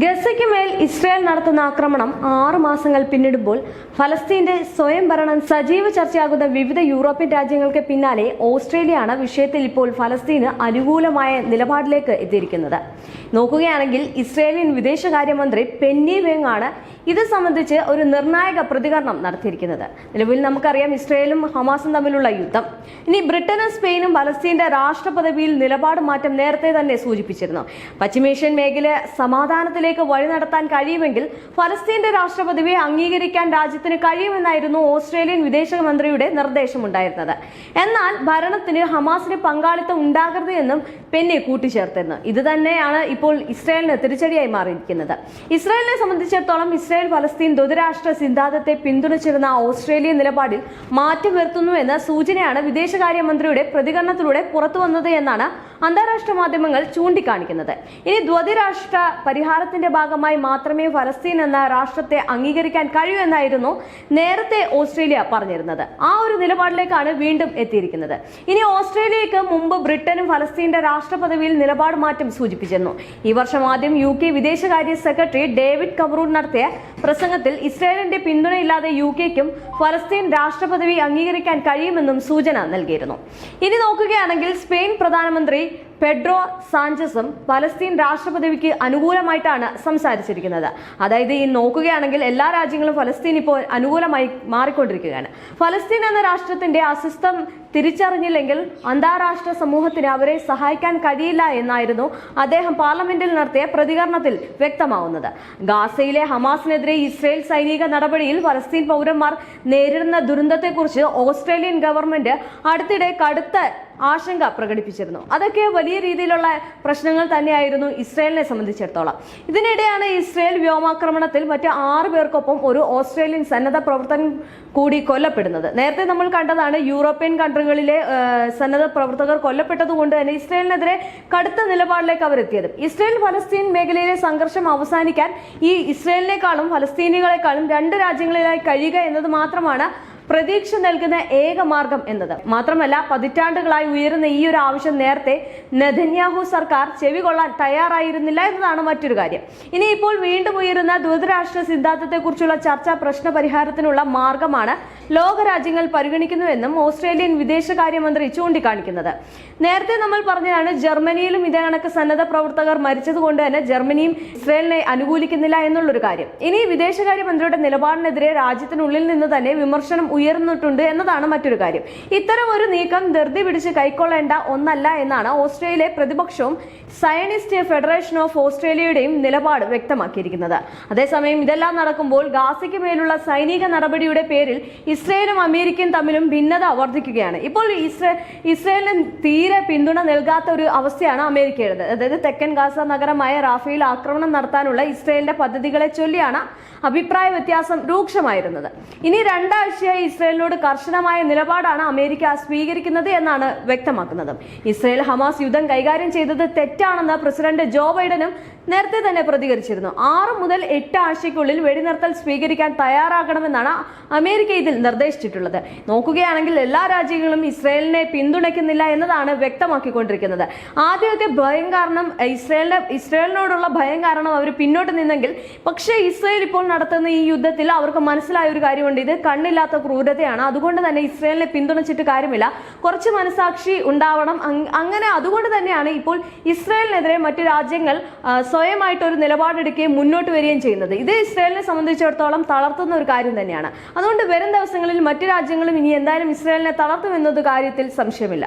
ഗസയ്ക്ക് മേൽ ഇസ്രായേൽ നടത്തുന്ന ആക്രമണം ആറു മാസങ്ങൾ പിന്നിടുമ്പോൾ ഫലസ്തീന്റെ സ്വയം ഭരണം സജീവ ചർച്ചയാകുന്ന വിവിധ യൂറോപ്യൻ രാജ്യങ്ങൾക്ക് പിന്നാലെ ഓസ്ട്രേലിയയാണ് വിഷയത്തിൽ ഇപ്പോൾ ഫലസ്തീന് അനുകൂലമായ നിലപാടിലേക്ക് എത്തിയിരിക്കുന്നത്. നോക്കുകയാണെങ്കിൽ ഇസ്രായേലിയൻ വിദേശകാര്യമന്ത്രി പെന്നി വെങ് ആണ് ഇത് സംബന്ധിച്ച് ഒരു നിർണായക പ്രതികരണം നടത്തിയിരിക്കുന്നത്. നിലവിൽ നമുക്കറിയാം ഇസ്രയേലും ഹമാസും തമ്മിലുള്ള യുദ്ധം. ഇനി ബ്രിട്ടനും സ്പെയിനും പലസ്തീന്റെ രാഷ്ട്രപദവിയിൽ നിലപാട് മാറ്റം നേരത്തെ തന്നെ സൂചിപ്പിച്ചിരുന്നു. പശ്ചിമേഷ്യൻ മേഖല സമാധാനത്തിലേക്ക് വഴി നടത്താൻ കഴിയുമെങ്കിൽ ഫലസ്തീന്റെ രാഷ്ട്രപദവിയെ അംഗീകരിക്കാൻ രാജ്യത്തിന് കഴിയുമെന്നായിരുന്നു ഓസ്ട്രേലിയൻ വിദേശമന്ത്രിയുടെ നിർദ്ദേശമുണ്ടായിരുന്നത്. എന്നാൽ ഭരണത്തിന് ഹമാസിന് പങ്കാളിത്തം ഉണ്ടാകരുത് എന്നും പെന്നെ കൂട്ടിച്ചേർത്തിരുന്നു ഇത് തന്നെയാണ് ഇപ്പോൾ ഇസ്രായേലിന് തിരിച്ചടിയായി മാറിയിരിക്കുന്നത്. ഇസ്രായേലിനെ സംബന്ധിച്ചിടത്തോളം ഫലസ്തീൻ ദ്വതരാഷ്ട്ര സിദ്ധാന്തത്തെ പിന്തുണച്ചിരുന്ന ഓസ്ട്രേലിയൻ നിലപാടിൽ മാറ്റം വരുത്തുന്നുവെന്ന സൂചനയാണ് വിദേശകാര്യമന്ത്രിയുടെ പ്രതികരണത്തിലൂടെ പുറത്തുവന്നത് എന്നാണ് അന്താരാഷ്ട്ര മാധ്യമങ്ങൾ ചൂണ്ടിക്കാണിക്കുന്നത്. ഇനി ദ്വതിരാഷ്ട്ര പരിഹാരത്തിന്റെ ഭാഗമായി മാത്രമേ ഫലസ്തീൻ എന്ന രാഷ്ട്രത്തെ അംഗീകരിക്കാൻ കഴിയൂ എന്നായിരുന്നു നേരത്തെ ഓസ്ട്രേലിയ പറഞ്ഞിരുന്നത്. ആ ഒരു നിലപാടിലേക്കാണ് വീണ്ടും എത്തിയിരിക്കുന്നത്. ഇനി ഓസ്ട്രേലിയക്ക് മുമ്പ് ബ്രിട്ടനും ഫലസ്തീന്റെ രാഷ്ട്രപദവിയിൽ നിലപാട് മാറ്റം സൂചിപ്പിച്ചിരുന്നു. ഈ വർഷം ആദ്യം യു കെ വിദേശകാര്യ സെക്രട്ടറി ഡേവിഡ് കമറൂൺ നടത്തിയ പ്രസംഗത്തിൽ ഇസ്രായേലിന്റെ പിന്തുണയില്ലാതെ യു കെക്കും ഫലസ്തീൻ രാഷ്ട്രപദവി അംഗീകരിക്കാൻ കഴിയുമെന്നും സൂചന നൽകിയിരുന്നു. ഇനി നോക്കുകയാണെങ്കിൽ സ്പെയിൻ പ്രധാനമന്ത്രി പെഡ്രോ സാഞ്ചസും പലസ്തീൻ രാഷ്ട്രപദവിക്ക് അനുകൂലമായിട്ടാണ് സംസാരിച്ചിരിക്കുന്നത്. അതായത് ഈ നോക്കുകയാണെങ്കിൽ എല്ലാ രാജ്യങ്ങളും ഫലസ്തീൻ ഇപ്പോൾ അനുകൂലമായി മാറിക്കൊണ്ടിരിക്കുകയാണ്. ഫലസ്തീൻ എന്ന രാഷ്ട്രത്തിന്റെ അസ്വസ്ഥം തിരിച്ചറിഞ്ഞില്ലെങ്കിൽ അന്താരാഷ്ട്ര സമൂഹത്തിന് അവരെ സഹായിക്കാൻ കഴിയില്ല എന്നായിരുന്നു അദ്ദേഹം പാർലമെന്റിൽ നടത്തിയ പ്രതികരണത്തിൽ വ്യക്തമാവുന്നത്. ഗാസയിലെ ഹമാസിനെതിരെ ഇസ്രയേൽ സൈനിക നടപടിയിൽ ഫലസ്തീൻ പൗരന്മാർ നേരിടുന്ന ദുരന്തത്തെക്കുറിച്ച് ഓസ്ട്രേലിയൻ ഗവൺമെന്റ് അടുത്തിടെ കടുത്ത ആശങ്ക പ്രകടിപ്പിച്ചിരുന്നു. അതൊക്കെ വലിയ രീതിയിലുള്ള പ്രശ്നങ്ങൾ തന്നെയായിരുന്നു ഇസ്രയേലിനെ സംബന്ധിച്ചിടത്തോളം. ഇതിനിടെയാണ് ഇസ്രയേൽ വ്യോമാക്രമണത്തിൽ മറ്റ് ആറ് പേർക്കൊപ്പം ഒരു ഓസ്ട്രേലിയൻ സന്നദ്ധ പ്രവർത്തകൻ കൂടി കൊല്ലപ്പെടുന്നത്. നേരത്തെ നമ്മൾ കണ്ടതാണ് യൂറോപ്യൻ കൺട്രികളിലെ സന്നദ്ധ പ്രവർത്തകർ കൊല്ലപ്പെട്ടതുകൊണ്ട് തന്നെ ഇസ്രയേലിനെതിരെ കടുത്ത നിലപാടിലേക്ക് അവരെത്തിയത്. ഇസ്രയേൽ ഫലസ്തീൻ മേഖലയിലെ സംഘർഷം അവസാനിക്കാൻ ഈ ഇസ്രയേലിനേക്കാളും ഫലസ്തീനികളെക്കാളും രണ്ട് രാജ്യങ്ങളിലായി കഴിയുക എന്നത് മാത്രമാണ് പ്രതീക്ഷ നൽകുന്ന ഏക മാർഗം എന്നത്. മാത്രമല്ല പതിറ്റാണ്ടുകളായി ഉയരുന്ന ഈ ഒരു ആവശ്യം നേരത്തെ നെതന്യാഹു സർക്കാർ ചെവി കൊള്ളാൻ തയ്യാറായിരുന്നില്ല എന്നതാണ് മറ്റൊരു കാര്യം. ഇനി ഇപ്പോൾ വീണ്ടും ഉയരുന്ന ദ്വൈതരാഷ്ട്ര സിദ്ധാന്തത്തെക്കുറിച്ചുള്ള ചർച്ച പ്രശ്ന പരിഹാരത്തിനുള്ള മാർഗമാണ് ലോകരാജ്യങ്ങൾ പരിഗണിക്കുന്നുവെന്നും ഓസ്ട്രേലിയൻ വിദേശകാര്യമന്ത്രി ചൂണ്ടിക്കാണിക്കുന്നത്. നേരത്തെ നമ്മൾ പറഞ്ഞതാണ് ജർമ്മനിയിലും ഇതേ കണക്ക് സന്നദ്ധ പ്രവർത്തകർ മരിച്ചതുകൊണ്ട് തന്നെ ജർമ്മനിയും ഇസ്രയേലിനെ അനുകൂലിക്കുന്നില്ല എന്നുള്ളൊരു കാര്യം. ഇനി വിദേശകാര്യമന്ത്രിയുടെ നിലപാടിനെതിരെ രാജ്യത്തിനുള്ളിൽ നിന്ന് തന്നെ വിമർശനം ഉയർന്നിട്ടുണ്ട് എന്നതാണ് മറ്റൊരു കാര്യം. ഇത്തരം ഒരു നീക്കം ധൃതി പിടിച്ച് കൈക്കൊള്ളേണ്ട ഒന്നല്ല എന്നാണ് ഓസ്ട്രേലിയ പ്രതിപക്ഷവും സയനിസ്റ്റ് ഫെഡറേഷൻ ഓഫ് ഓസ്ട്രേലിയയുടെയും നിലപാട് വ്യക്തമാക്കിയിരിക്കുന്നത്. അതേസമയം ഇതെല്ലാം നടക്കുമ്പോൾ ഗാസയ്ക്ക് മേലുള്ള സൈനിക നടപടിയുടെ പേരിൽ ഇസ്രയേലും അമേരിക്കയും തമ്മിലും ഭിന്നത വർദ്ധിക്കുകയാണ്. ഇപ്പോൾ ഇസ്രേ ഇസ്രയേലിന് തീരെ പിന്തുണ നൽകാത്ത ഒരു അവസ്ഥയാണ് അമേരിക്കയുടെ അതായത് തെക്കൻ ഗാസ നഗരമായ റാഫേൽ ആക്രമണം നടത്താനുള്ള ഇസ്രയേലിന്റെ പദ്ധതികളെ ചൊല്ലിയാണ് അഭിപ്രായ വ്യത്യാസം രൂക്ഷമായിരുന്നത്. ഇനി രണ്ടാഴ്ചയായി ഇസ്രയേലിനോട് കർശനമായ നിലപാടാണ് അമേരിക്ക സ്വീകരിക്കുന്നത് എന്നാണ് വ്യക്തമാക്കുന്നത്. ഇസ്രയേൽ ഹമാസ് യുദ്ധം കൈകാര്യം ചെയ്തത് തെറ്റാണെന്ന് പ്രസിഡന്റ് ജോ ബൈഡനും നേരത്തെ തന്നെ പ്രതികരിച്ചിരുന്നു. ആറ് മുതൽ എട്ട് ആഴ്ചയ്ക്കുള്ളിൽ വെടിനിർത്തൽ സ്വീകരിക്കാൻ തയ്യാറാകണമെന്നാണ് അമേരിക്ക ഇതിൽ നിർദ്ദേശിച്ചിട്ടുള്ളത്. നോക്കുകയാണെങ്കിൽ എല്ലാ രാജ്യങ്ങളും ഇസ്രയേലിനെ പിന്തുണയ്ക്കുന്നില്ല എന്നതാണ് വ്യക്തമാക്കിക്കൊണ്ടിരിക്കുന്നത്. ആദ്യമൊക്കെ ഭയം കാരണം ഇസ്രയേലിനെ ഇസ്രയേലിനോടുള്ള ഭയം കാരണം അവർ പിന്നോട്ട് നിന്നെങ്കിൽ പക്ഷേ ഇസ്രയേൽ ഇപ്പോൾ നടത്തുന്ന ഈ യുദ്ധത്തിൽ അവർക്ക് മനസ്സിലായ ഒരു കാര്യമുണ്ട്. ഇത് കണ്ണില്ലാത്ത ക്രൂരതയാണ്. അതുകൊണ്ട് തന്നെ ഇസ്രയേലിനെ പിന്തുണച്ചിട്ട് കാര്യമില്ല. കുറച്ച് മനസാക്ഷി ഉണ്ടാവണം. അങ്ങനെ അതുകൊണ്ട് തന്നെയാണ് ഇപ്പോൾ ഇസ്രയേലിനെതിരെ മറ്റു രാജ്യങ്ങൾ സ്വയമായിട്ട് ഒരു നിലപാടെടുക്കുകയും മുന്നോട്ട് വരികയും ചെയ്യുന്നത്. ഇത് ഇസ്രയേലിനെ സംബന്ധിച്ചിടത്തോളം തളർത്തുന്ന ഒരു കാര്യം തന്നെയാണ്. അതുകൊണ്ട് വരും ദിവസങ്ങളിൽ മറ്റു രാജ്യങ്ങളും ഇനി എന്തായാലും ഇസ്രയേലിനെ തളർത്തുമെന്നത് കാര്യത്തിൽ സംശയമില്ല.